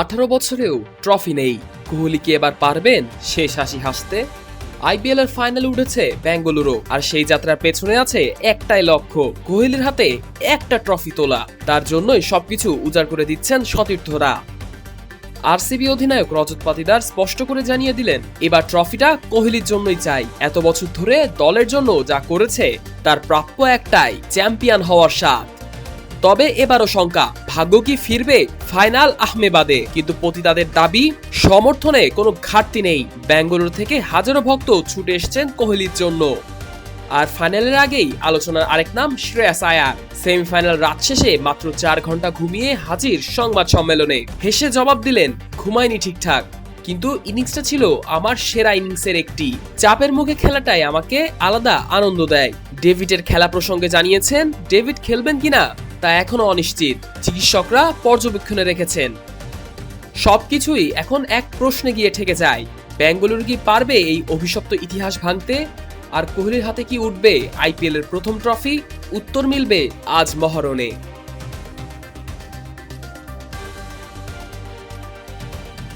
আঠারো বছরেও ট্রফি নেই। কোহলি কি এবার পারবেন? শেষ হাসি হাসতে? আইপিএল এর ফাইনালে উঠেছে বেঙ্গালুরু, আর সেই যাত্রার পেছনে আছে একটাই লক্ষ্য, কোহলির হাতে একটা ট্রফি তোলা। তার জন্যই সবকিছু উজাড় করে দিচ্ছেন সতীর্থরা। আরসিবি অধিনায়ক রজত পাতিদার স্পষ্ট করে জানিয়ে দিলেন, এবার ট্রফিটা কোহলির জন্যই চাই। এত বছর ধরে দলের জন্য যা করেছে, তার প্রাপ্য একটাই, চ্যাম্পিয়ন হওয়ার স্বাদ। তবে এবারও শঙ্কা। ভাগ্য কি ফিরবে? ফাইনাল আহমেবাদে কিন্তু পতিতাদের দাবি, সমর্থনে কোনো ঘাটতি নেই। বেঙ্গালুরু থেকে হাজারো ভক্ত ছুটে এসেছেন কোহলির জন্য। আর ফাইনালের আগেই আলোচনার আরেক নাম শ্রেয়াস আয়ার। সেমিফাইনাল রাত শেষে মাত্র চার ঘণ্টা ঘুমিয়ে হাজির সংবাদ সম্মেলনে। হেসে জবাব দিলেন, ঘুমায়নি ঠিকঠাক। কিন্তু ইনিংসটা ছিল আমার সেরা ইনিংসের একটি। চাপের মুখে খেলাটাই আমাকে আলাদা আনন্দ দেয়। ডেভিডের খেলা প্রসঙ্গে জানিয়েছেন, ডেভিড খেলবেন কিনা? তা এখনও অনিশ্চিত, চিকিৎসকরা পর্যবেক্ষণে রেখেছেন। সবকিছুই এখন এক প্রশ্নে গিয়ে ঠেকে যায় ব্যাঙ্গালুরু কি পারবে এই অভিশপ্ত ইতিহাস ভাঙতে? আর কোহলির হাতে কি উঠবে আইপিএলের প্রথম ট্রফি? উত্তর মিলবে আজ মহরণে।